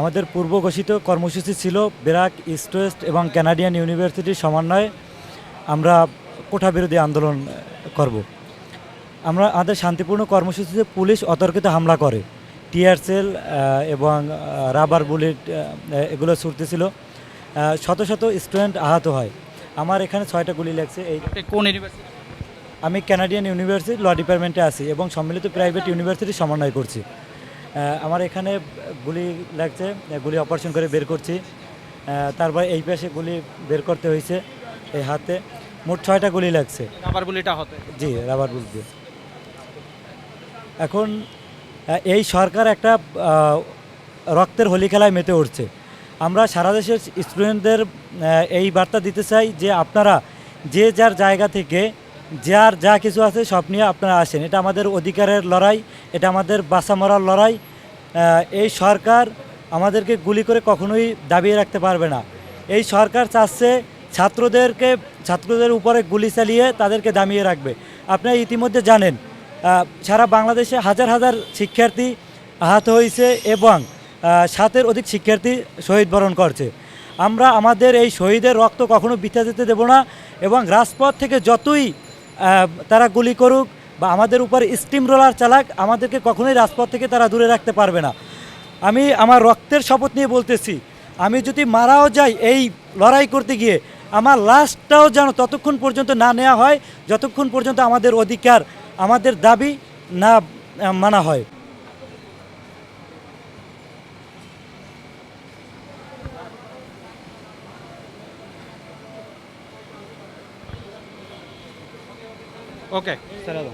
আমাদের পূর্ব ঘোষিত কর্মসূচি ছিল ব্র্যাক ইস্ট ওয়েস্ট এবং ক্যানাডিয়ান ইউনিভার্সিটির সমন্বয়ে আমরা কোঠা বিরোধী আন্দোলন করব। আমরা আমাদের শান্তিপূর্ণ কর্মসূচিতে পুলিশ অতর্কিত হামলা করে। টিয়ার সেল এবং রাবার বুলেট এগুলো ছুটতেছিল শত শত স্টুডেন্ট আহত হয়। আমার এখানে ছয়টা গুলি লাগছে। এই কোন ইউনিভার্সিটি আমি ক্যানাডিয়ান ইউনিভার্সিটি ল ডিপার্টমেন্টে আছি এবং সম্মিলিত প্রাইভেট ইউনিভার্সিটি সমন্বয় করছি। আমার এখানে গুলি লাগছে গুলি অপারেশন করে বের করছি। তারপর এই পাশে গুলি বের করতে হয়েছে এই হাতে। মোট ছয়টা গুলি লাগছে। রাবার বুলেটা হতে? জি রাবার বুল দিয়ে। এখন এই সরকার একটা রক্তের হোলি খেলায় মেতে উঠছে। আমরা সারা দেশের স্টুডেন্টদের এই বার্তা দিতে চাই যে আপনারা যে যার জায়গা থেকে যার যা কিছু আছে সব নিয়ে আপনারা আসেন। এটা আমাদের অধিকারের লড়াই এটা আমাদের বাঁচা মরার লড়াই এই সরকার আমাদেরকে গুলি করে কখনোই দাবিয়ে রাখতে পারবে না। এই সরকার চাচ্ছে ছাত্রদেরকে, ছাত্রদের উপরে গুলি চালিয়ে তাদেরকে দামিয়ে রাখবে। আপনারা ইতিমধ্যে জানেন সারা বাংলাদেশে হাজার হাজার শিক্ষার্থী আহত হয়েছে এবং সাতের অধিক শিক্ষার্থী শহীদ বরণ করছে। আমরা আমাদের এই শহীদের রক্ত কখনো বৃথা যেতে দেব না এবং রাজপথ থেকে যতই তারা গুলি করুক বা আমাদের উপর স্টিম রোলার চালাক আমাদেরকে কখনোই রাজপথ থেকে তারা দূরে রাখতে পারবে না। আমি আমার রক্তের শপথ নিয়ে বলতেছি, আমি যদি মারাও যাই এই লড়াই করতে গিয়ে, আমার লাস্টটাও যেন ততক্ষণ পর্যন্ত না নেওয়া হয়, যতক্ষণ পর্যন্ত আমাদের অধিকার, আমাদের দাবি না মানা হয়। ಓಕೆ ಸರ್ ಅದು